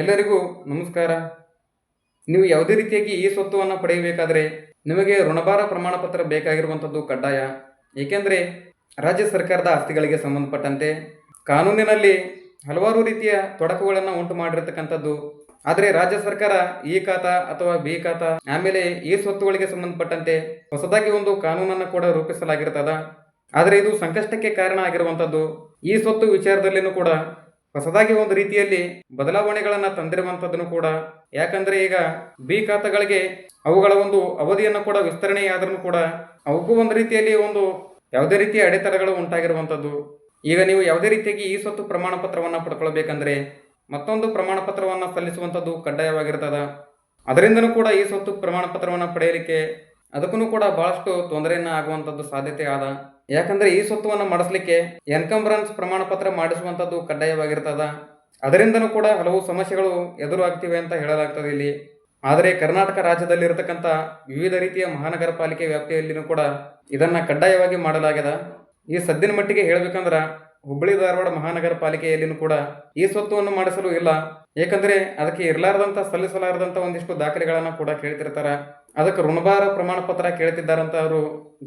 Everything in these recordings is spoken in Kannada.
ಎಲ್ಲರಿಗೂ ನಮಸ್ಕಾರ. ನೀವು ಯಾವುದೇ ರೀತಿಯಾಗಿ ಈ ಸ್ವತ್ತುವನ್ನು ಪಡೆಯಬೇಕಾದರೆ ನಿಮಗೆ ಋಣಭಾರ ಪ್ರಮಾಣ ಪತ್ರ ಬೇಕಾಗಿರುವಂಥದ್ದು ಕಡ್ಡಾಯ. ಏಕೆಂದರೆ ರಾಜ್ಯ ಸರ್ಕಾರದ ಆಸ್ತಿಗಳಿಗೆ ಸಂಬಂಧಪಟ್ಟಂತೆ ಕಾನೂನಿನಲ್ಲಿ ಹಲವಾರು ರೀತಿಯ ತೊಡಕುಗಳನ್ನು ಉಂಟು ಮಾಡಿರತಕ್ಕಂಥದ್ದು. ಆದರೆ ರಾಜ್ಯ ಸರ್ಕಾರ ಈ ಖಾತ ಅಥವಾ ಬಿ ಖಾತ ಆಮೇಲೆ ಈ ಸ್ವತ್ತುಗಳಿಗೆ ಸಂಬಂಧಪಟ್ಟಂತೆ ಹೊಸದಾಗಿ ಒಂದು ಕಾನೂನನ್ನು ಕೂಡ ರೂಪಿಸಲಾಗಿರ್ತದ. ಆದರೆ ಇದು ಸಂಕಷ್ಟಕ್ಕೆ ಕಾರಣ ಆಗಿರುವಂಥದ್ದು. ಈ ಸ್ವತ್ತು ವಿಚಾರದಲ್ಲಿನೂ ಕೂಡ ಹೊಸದಾಗಿ ಒಂದು ರೀತಿಯಲ್ಲಿ ಬದಲಾವಣೆಗಳನ್ನು ತಂದಿರುವಂಥದ್ದನ್ನು ಕೂಡ. ಯಾಕಂದ್ರೆ ಈಗ ಬಿ ಖಾತಾಗಳಿಗೆ ಅವುಗಳ ಒಂದು ಅವಧಿಯನ್ನು ಕೂಡ ವಿಸ್ತರಣೆಯಾದ್ರೂ ಕೂಡ ಅವಕ್ಕೂ ಒಂದು ರೀತಿಯಲ್ಲಿ ಒಂದು ಯಾವುದೇ ರೀತಿಯ ಅಡೆತಡೆಗಳು ಉಂಟಾಗಿರುವಂಥದ್ದು. ಈಗ ನೀವು ಯಾವುದೇ ರೀತಿಯಾಗಿ ಈ ಸ್ವತ್ತು ಪ್ರಮಾಣ ಪತ್ರವನ್ನು ಪಡ್ಕೊಳ್ಬೇಕಂದ್ರೆ ಮತ್ತೊಂದು ಪ್ರಮಾಣ ಪತ್ರವನ್ನು ಸಲ್ಲಿಸುವಂಥದ್ದು ಕಡ್ಡಾಯವಾಗಿರ್ತದೆ. ಅದರಿಂದನೂ ಕೂಡ ಈ ಸ್ವತ್ತು ಪ್ರಮಾಣ ಪತ್ರವನ್ನು ಪಡೆಯಲಿಕ್ಕೆ ಅದಕ್ಕೂ ಕೂಡ ಬಹಳಷ್ಟು ತೊಂದರೆಯನ್ನು ಆಗುವಂಥದ್ದು ಸಾಧ್ಯತೆ ಆದ. ಯಾಕಂದ್ರೆ ಈ ಸ್ವತ್ತುವನ್ನು ಮಾಡಿಸ್ಲಿಕ್ಕೆ ಎನ್ಕಂಬ್ರನ್ಸ್ ಪ್ರಮಾಣ ಪತ್ರ ಮಾಡಿಸುವಂಥದ್ದು ಕಡ್ಡಾಯವಾಗಿರ್ತದ. ಅದರಿಂದನೂ ಕೂಡ ಹಲವು ಸಮಸ್ಯೆಗಳು ಎದುರಾಗ್ತಿವೆ ಅಂತ ಹೇಳಲಾಗ್ತದೆ ಇಲ್ಲಿ. ಆದರೆ ಕರ್ನಾಟಕ ರಾಜ್ಯದಲ್ಲಿ ಇರತಕ್ಕಂಥ ವಿವಿಧ ರೀತಿಯ ಮಹಾನಗರ ಪಾಲಿಕೆ ವ್ಯಾಪ್ತಿಯಲ್ಲಿನೂ ಕೂಡ ಇದನ್ನ ಕಡ್ಡಾಯವಾಗಿ ಮಾಡಲಾಗಿದೆ ಈ ಸದ್ದಿನ ಮಟ್ಟಿಗೆ ಹೇಳಬೇಕಂದ್ರೆ ಹುಬ್ಬಳ್ಳಿ ಧಾರವಾಡ ಮಹಾನಗರ ಪಾಲಿಕೆಯಲ್ಲಿನೂ ಕೂಡ ಈ ಸ್ವತ್ತುವನ್ನು ಮಾಡಿಸಲು ಇಲ್ಲ. ಏಕೆಂದರೆ ಅದಕ್ಕೆ ಇರಲಾರ್ದಂತ ಸಲ್ಲಿಸಲಾರದಂತ ಒಂದಿಷ್ಟು ದಾಖಲೆಗಳನ್ನು ಕೂಡ ಕೇಳ್ತಿರ್ತಾರ. ಅದಕ್ಕೆ ಋಣಭಾರ ಪ್ರಮಾಣ ಪತ್ರ ಕೇಳ್ತಿದ್ದಾರಂತ ಅವರು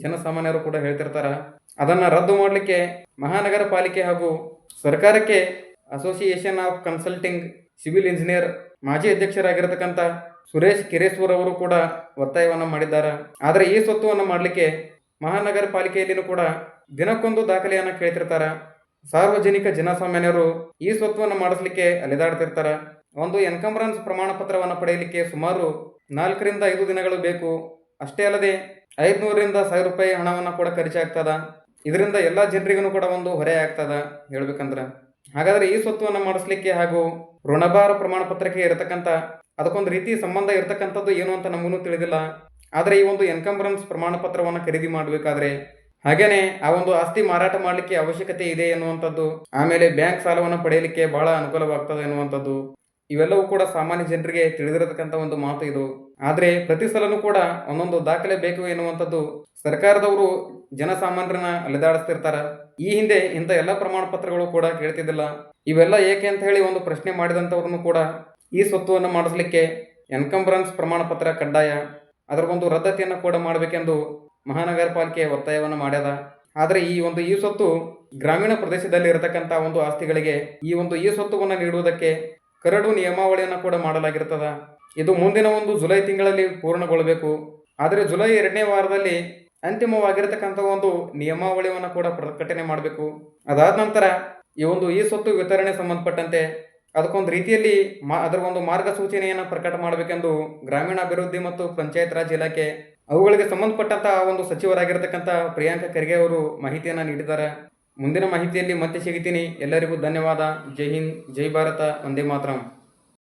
ಜನಸಾಮಾನ್ಯರು ಕೂಡ ಹೇಳ್ತಿರ್ತಾರ. ಅದನ್ನ ರದ್ದು ಮಾಡಲಿಕ್ಕೆ ಮಹಾನಗರ ಪಾಲಿಕೆ ಹಾಗೂ ಸರ್ಕಾರಕ್ಕೆ association of consulting civil engineer ಮಾಜಿ ಅಧ್ಯಕ್ಷರಾಗಿರತಕ್ಕಂಥ ಸುರೇಶ್ ಕಿರೇಶ್ವರ್ ಅವರು ಕೂಡ ಒತ್ತಾಯವನ್ನು ಮಾಡಿದ್ದಾರೆ. ಆದರೆ ಈ ಸ್ವತ್ತುವನ್ನು ಮಾಡಲಿಕ್ಕೆ ಮಹಾನಗರ ಪಾಲಿಕೆಯಲ್ಲಿನೂ ಕೂಡ ದಿನಕ್ಕೊಂದು ದಾಖಲೆಯನ್ನು ಕೇಳ್ತಿರ್ತಾರೆ. ಸಾರ್ವಜನಿಕ ಜನಸಾಮಾನ್ಯರು ಈ ಸ್ವತ್ತುವನ್ನು ಮಾಡಿಸ್ಲಿಕ್ಕೆ ಅಲೆದಾಡ್ತಿರ್ತಾರೆ. ಒಂದು ಎನ್ಕಂಬ್ರೆನ್ಸ್ ಪ್ರಮಾಣ ಪತ್ರವನ್ನು ಪಡೆಯಲಿಕ್ಕೆ ಸುಮಾರು ನಾಲ್ಕರಿಂದ ಐದು ದಿನಗಳು ಬೇಕು. ಅಷ್ಟೇ ಅಲ್ಲದೆ ಐದುನೂರರಿಂದ ಸಾವಿರ ರೂಪಾಯಿ ಹಣವನ್ನು ಕೂಡ ಖರ್ಚಾಗ್ತದ ಇದರಿಂದ ಎಲ್ಲ ಜನರಿಗೂ ಕೂಡ ಒಂದು ಹೊರೆ ಆಗ್ತದ ಹೇಳ್ಬೇಕಂದ್ರೆ. ಹಾಗಾದರೆ ಈ ಸ್ವತ್ತುವನ್ನು ಮಾಡಿಸ್ಲಿಕ್ಕೆ ಹಾಗೂ ಋಣಭಾರ ಪ್ರಮಾಣ ಪತ್ರಕ್ಕೆ ಇರತಕ್ಕಂಥ ಅದಕ್ಕೊಂದು ರೀತಿ ಸಂಬಂಧ ಇರತಕ್ಕಂಥದ್ದು ಏನು ಅಂತ ನಮಗೂ ತಿಳಿದಿಲ್ಲ. ಆದರೆ ಈ ಒಂದು ಎನ್ಕಂಬ್ರೆನ್ಸ್ ಪ್ರಮಾಣ ಪತ್ರವನ್ನು ಖರೀದಿ ಮಾಡಬೇಕಾದ್ರೆ ಹಾಗೇನೆ ಆ ಒಂದು ಆಸ್ತಿ ಮಾರಾಟ ಮಾಡಲಿಕ್ಕೆ ಅವಶ್ಯಕತೆ ಇದೆ ಎನ್ನುವಂಥದ್ದು. ಆಮೇಲೆ ಬ್ಯಾಂಕ್ ಸಾಲವನ್ನು ಪಡೆಯಲಿಕ್ಕೆ ಬಹಳ ಅನುಕೂಲವಾಗ್ತದೆ ಎನ್ನುವಂಥದ್ದು. ಇವೆಲ್ಲವೂ ಕೂಡ ಸಾಮಾನ್ಯ ಜನರಿಗೆ ತಿಳಿದಿರತಕ್ಕಂಥ ಒಂದು ಮಾತು ಇದು. ಆದರೆ ಪ್ರತಿ ಸಲನೂ ಕೂಡ ಒಂದೊಂದು ದಾಖಲೆ ಬೇಕು ಎನ್ನುವಂಥದ್ದು ಸರ್ಕಾರದವರು ಜನಸಾಮಾನ್ಯರನ್ನ ಅಲೆದಾಡಿಸ್ತಿರ್ತಾರ. ಈ ಹಿಂದೆ ಇಂಥ ಎಲ್ಲ ಪ್ರಮಾಣ ಪತ್ರಗಳು ಕೂಡ ಕೇಳ್ತಿದ್ದಿಲ್ಲ. ಇವೆಲ್ಲ ಏಕೆ ಅಂತ ಹೇಳಿ ಒಂದು ಪ್ರಶ್ನೆ ಮಾಡಿದಂಥವ್ರನ್ನು ಕೂಡ ಈ ಸ್ವತ್ತುವನ್ನು ಮಾಡಿಸ್ಲಿಕ್ಕೆ ಎನ್ಕಂಬ್ರನ್ಸ್ ಪ್ರಮಾಣ ಪತ್ರ ಕಡ್ಡಾಯ. ಅದರ ಒಂದು ರದ್ದತಿಯನ್ನು ಕೂಡ ಮಾಡಬೇಕೆಂದು ಮಹಾನಗರ ಪಾಲಿಕೆ ಒತ್ತಾಯವನ್ನು ಮಾಡ್ಯದ. ಆದರೆ ಈ ಒಂದು ಈ ಸ್ವತ್ತು ಗ್ರಾಮೀಣ ಪ್ರದೇಶದಲ್ಲಿ ಇರತಕ್ಕಂಥ ಒಂದು ಆಸ್ತಿಗಳಿಗೆ ಈ ಒಂದು ಈ ಸ್ವತ್ತುವನ್ನು ನೀಡುವುದಕ್ಕೆ ಕರಡು ನಿಯಮಾವಳಿಯನ್ನು ಕೂಡ ಮಾಡಲಾಗಿರ್ತದ. ಇದು ಮುಂದಿನ ಒಂದು ಜುಲೈ ತಿಂಗಳಲ್ಲಿ ಪೂರ್ಣಗೊಳ್ಳಬೇಕು. ಆದರೆ ಜುಲೈ ಎರಡನೇ ವಾರದಲ್ಲಿ ಅಂತಿಮವಾಗಿರತಕ್ಕಂಥ ಒಂದು ನಿಯಮಾವಳಿಯನ್ನು ಕೂಡ ಪ್ರಕಟಣೆ ಮಾಡಬೇಕು. ಅದಾದ ನಂತರ ಈ ಒಂದು ಈ ಸ್ವತ್ತು ವಿತರಣೆ ಸಂಬಂಧಪಟ್ಟಂತೆ ಅದಕ್ಕೊಂದು ರೀತಿಯಲ್ಲಿ ಮಾ, ಅದರ ಒಂದು ಮಾರ್ಗಸೂಚನೆಯನ್ನು ಪ್ರಕಟ ಮಾಡಬೇಕೆಂದು ಗ್ರಾಮೀಣಾಭಿವೃದ್ಧಿ ಮತ್ತು ಪಂಚಾಯತ್ ರಾಜ್ ಇಲಾಖೆ, ಅವುಗಳಿಗೆ ಸಂಬಂಧಪಟ್ಟಂತಹ ಒಂದು ಸಚಿವರಾಗಿರ್ತಕ್ಕಂಥ ಪ್ರಿಯಾಂಕ ಖರ್ಗೆ ಅವರು ಮಾಹಿತಿಯನ್ನು ನೀಡಿದ್ದಾರೆ. ಮುಂದಿನ ಮಾಹಿತಿಯಲ್ಲಿ ಮತ್ತೆ ಸಿಗುತ್ತೀನಿ. ಎಲ್ಲರಿಗೂ ಧನ್ಯವಾದ. ಜೈ ಹಿಂದ್ ಜೈ ಭಾರತ ಒಂದೇ ಮಾತರಂ.